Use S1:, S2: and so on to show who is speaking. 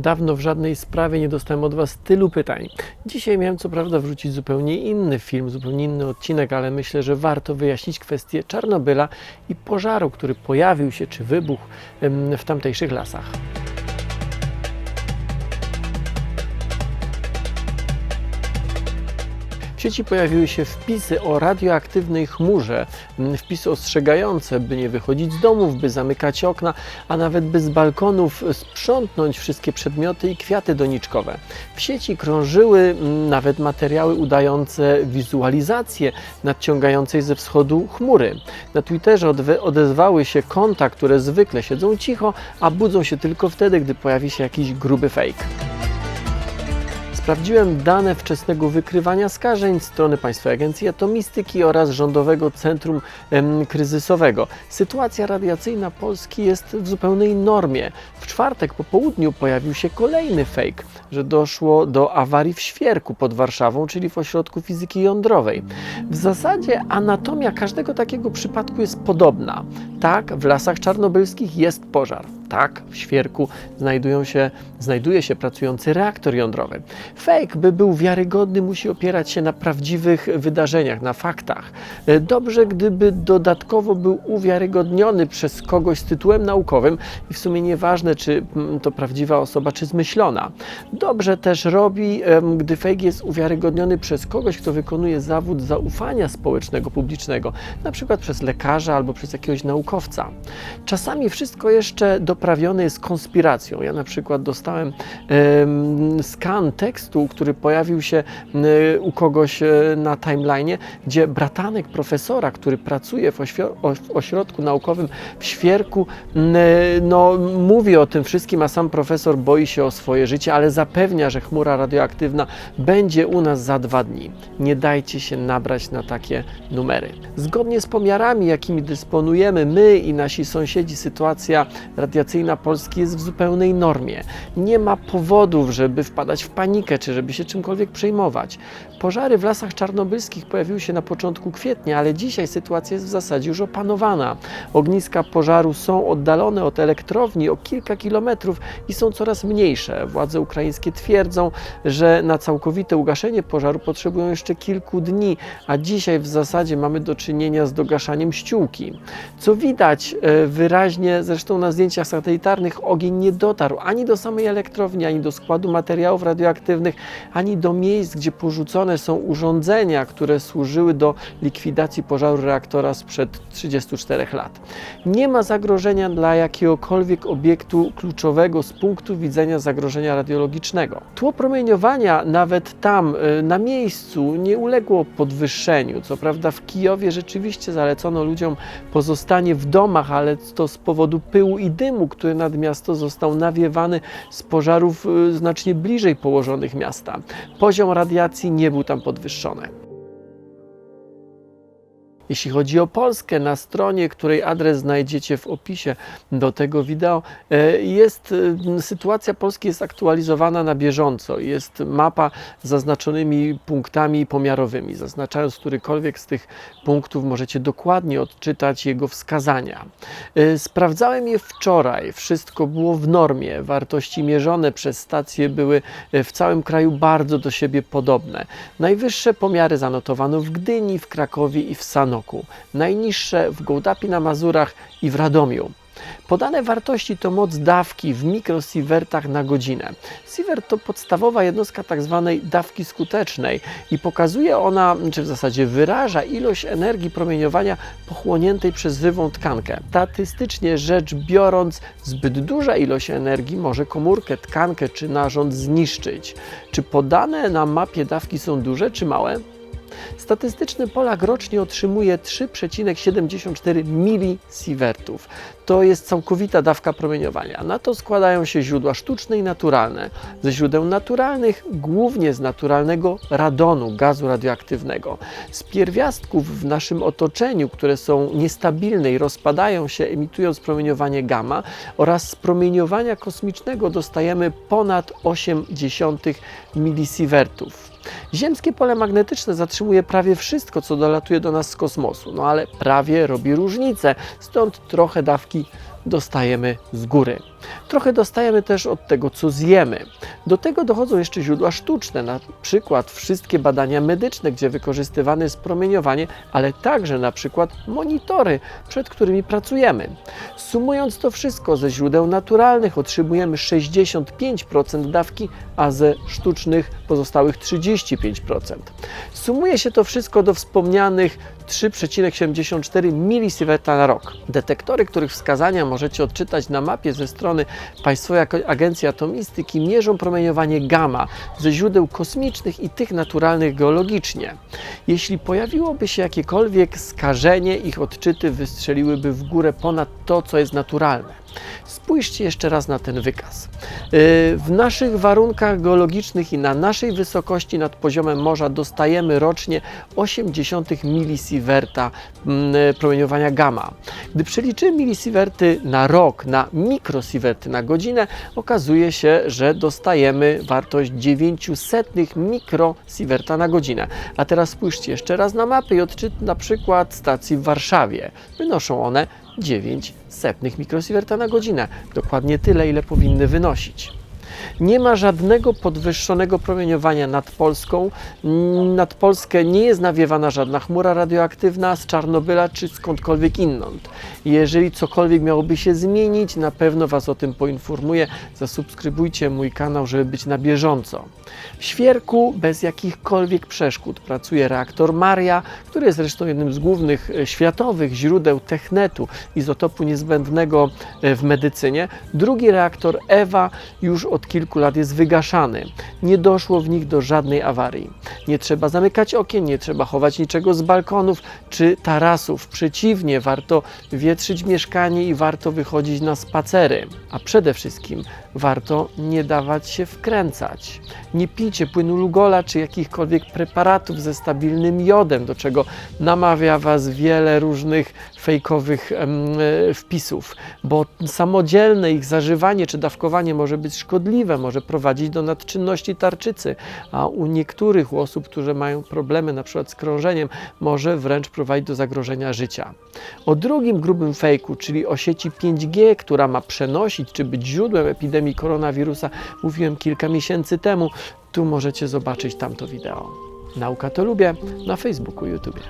S1: Dawno w żadnej sprawie nie dostałem od Was tylu pytań. Dzisiaj miałem co prawda wrzucić zupełnie inny film, zupełnie inny odcinek, ale myślę, że warto wyjaśnić kwestię Czarnobyla i pożaru, który pojawił się czy wybuchł w tamtejszych lasach. W sieci pojawiły się wpisy o radioaktywnej chmurze, m, wpisy ostrzegające, by nie wychodzić z domów, by zamykać okna, a nawet by z balkonów sprzątnąć wszystkie przedmioty i kwiaty doniczkowe. W sieci krążyły m, nawet materiały udające wizualizację nadciągającej ze wschodu chmury. Na Twitterze odezwały się konta, które zwykle siedzą cicho, a budzą się tylko wtedy, gdy pojawi się jakiś gruby fake. Sprawdziłem dane wczesnego wykrywania skażeń strony Państwowej Agencji Atomistyki oraz Rządowego Centrum Kryzysowego. Sytuacja radiacyjna Polski jest w zupełnej normie. W czwartek po południu pojawił się kolejny fake, że doszło do awarii w Świerku pod Warszawą, czyli w Ośrodku Fizyki Jądrowej. W zasadzie anatomia każdego takiego przypadku jest podobna. Tak, w lasach czarnobylskich jest pożar. Tak, w Świerku znajdują się, znajduje się pracujący reaktor jądrowy. Fake, by był wiarygodny, musi opierać się na prawdziwych wydarzeniach, na faktach. E, Dobrze, gdyby dodatkowo był uwiarygodniony przez kogoś z tytułem naukowym i w sumie nieważne, czy mm, to prawdziwa osoba, czy zmyślona. Dobrze też robi, gdy fake jest uwiarygodniony przez kogoś, kto wykonuje zawód zaufania społecznego, publicznego, na przykład przez lekarza albo przez jakiegoś naukowca. Czasami wszystko jeszcze doprawione jest konspiracją. Ja na przykład dostałem em, skan tekstu, który pojawił się u kogoś e, na timeline'ie, gdzie bratanek profesora, który pracuje w, ośrodku naukowym w Świerku, no, mówi o tym wszystkim, a sam profesor boi się o swoje życie, ale zapewnia, że chmura radioaktywna będzie u nas za dwa dni. Nie dajcie się nabrać na takie numery. Zgodnie z pomiarami, jakimi dysponujemy my i nasi sąsiedzi, sytuacja radiacyjna Polski jest w zupełnej normie. Nie ma powodów, żeby wpadać w panikę czy żeby się czymkolwiek przejmować. Pożary w lasach czarnobylskich pojawiły się na początku kwietnia, ale dzisiaj sytuacja jest w zasadzie już opanowana. Ogniska pożaru są oddalone od elektrowni o kilka kilometrów i są coraz mniejsze. Władze ukraińskie twierdzą, że na całkowite ugaszenie pożaru potrzebują jeszcze kilku dni, a dzisiaj w zasadzie mamy do czynienia z dogaszaniem ściółki. Co widać e, wyraźnie, zresztą na zdjęciach satelitarnych, ogień nie dotarł ani do samej elektrowni, ani do składu materiałów radioaktywnych, ani do miejsc, gdzie porzucone są urządzenia, które służyły do likwidacji pożaru reaktora sprzed 34 lat. Nie ma zagrożenia dla jakiegokolwiek obiektu kluczowego z punktu widzenia zagrożenia radiologicznego. Tło promieniowania nawet tam, y, na miejscu, nie uległo podwyższeniu. Co prawda w Kijowie rzeczywiście zalecono ludziom pozostanie w domach, ale to z powodu pyłu i dymu, który nad miasto został nawiewany z pożarów y, znacznie bliżej położonych miasta. Poziom radiacji nie był tam podwyższony. Jeśli chodzi o Polskę, na stronie, której adres znajdziecie w opisie do tego wideo, e, jest sytuacja Polski jest aktualizowana na bieżąco. Jest mapa z zaznaczonymi punktami pomiarowymi. Zaznaczając którykolwiek z tych punktów, możecie dokładnie odczytać jego wskazania. E, Sprawdzałem je wczoraj. Wszystko było w normie. Wartości mierzone przez stacje były e, w całym kraju bardzo do siebie podobne. Najwyższe pomiary zanotowano w Gdyni, w Krakowie i w Sanoku. Najniższe w Gołdapi na Mazurach i w Radomiu. Podane wartości to moc dawki w mikrosiewertach na godzinę. Sievert to podstawowa jednostka tzw. dawki skutecznej i pokazuje ona, czy w zasadzie wyraża ilość energii promieniowania pochłoniętej przez żywą tkankę. Statystycznie rzecz biorąc, zbyt duża ilość energii może komórkę, tkankę czy narząd zniszczyć. Czy podane na mapie dawki są duże czy małe? Statystyczny Polak rocznie otrzymuje 3,74 milisiewertów. To jest całkowita dawka promieniowania. Na to składają się źródła sztuczne i naturalne. Ze źródeł naturalnych głównie z naturalnego radonu, gazu radioaktywnego. Z pierwiastków w naszym otoczeniu, które są niestabilne i rozpadają się emitując promieniowanie gamma oraz z promieniowania kosmicznego dostajemy ponad 0,8 milisiewertów. Ziemskie pole magnetyczne zatrzymuje prawie wszystko, co dolatuje do nas z kosmosu, no ale prawie robi różnicę, stąd trochę dawki dostajemy z góry. Trochę dostajemy też od tego, co zjemy. Do tego dochodzą jeszcze źródła sztuczne, na przykład wszystkie badania medyczne, gdzie wykorzystywane jest promieniowanie, ale także na przykład monitory, przed którymi pracujemy. Sumując to wszystko ze źródeł naturalnych otrzymujemy 65% dawki, a ze sztucznych pozostałych 35%. Sumuje się to wszystko do wspomnianych 3,74 milisieverta na rok. Detektory, których wskazania możecie odczytać na mapie ze strony Państwowej Agencji Atomistyki, mierzą promieniowanie gamma ze źródeł kosmicznych i tych naturalnych geologicznie. Jeśli pojawiłoby się jakiekolwiek skażenie, ich odczyty wystrzeliłyby w górę ponad to, co jest naturalne. Spójrzcie jeszcze raz na ten wykaz. Yy, W naszych warunkach geologicznych i na naszej wysokości nad poziomem morza dostajemy rocznie 0,8 milisieverta mm, promieniowania gamma. Gdy przeliczymy milisieverty na rok, na mikrosieverty na godzinę, okazuje się, że dostajemy wartość 900 mikrosieverta na godzinę. A teraz spójrzcie jeszcze raz na mapę i odczyt na przykład stacji w Warszawie. Wynoszą one 9 setnych mikrosieverta na godzinę. Dokładnie tyle, ile powinny wynosić. Nie ma żadnego podwyższonego promieniowania nad Polską. Nad Polskę nie jest nawiewana żadna chmura radioaktywna z Czarnobyla czy skądkolwiek inąd. Jeżeli cokolwiek miałoby się zmienić, na pewno Was o tym poinformuję. Zasubskrybujcie mój kanał, żeby być na bieżąco. W Świerku bez jakichkolwiek przeszkód pracuje reaktor Maria, który jest zresztą jednym z głównych e, światowych źródeł technetu, izotopu niezbędnego e, w medycynie. Drugi reaktor Ewa już od kilku lat jest wygaszany. Nie doszło w nich do żadnej awarii. Nie trzeba zamykać okien, nie trzeba chować niczego z balkonów czy tarasów. Przeciwnie, warto wietrzyć mieszkanie i warto wychodzić na spacery. A przede wszystkim warto nie dawać się wkręcać. Nie pijcie płynu Lugola czy jakichkolwiek preparatów ze stabilnym jodem, do czego namawia Was wiele różnych fejkowych e, wpisów, bo samodzielne ich zażywanie czy dawkowanie może być szkodliwe, może prowadzić do nadczynności tarczycy, a u niektórych u osób, które mają problemy na przykład z krążeniem, może wręcz prowadzić do zagrożenia życia. O drugim grubym fejku, czyli o sieci 5G, która ma przenosić czy być źródłem epidemii koronawirusa, mówiłem kilka miesięcy temu. Tu możecie zobaczyć tamto wideo. Nauka to lubię na Facebooku, YouTube.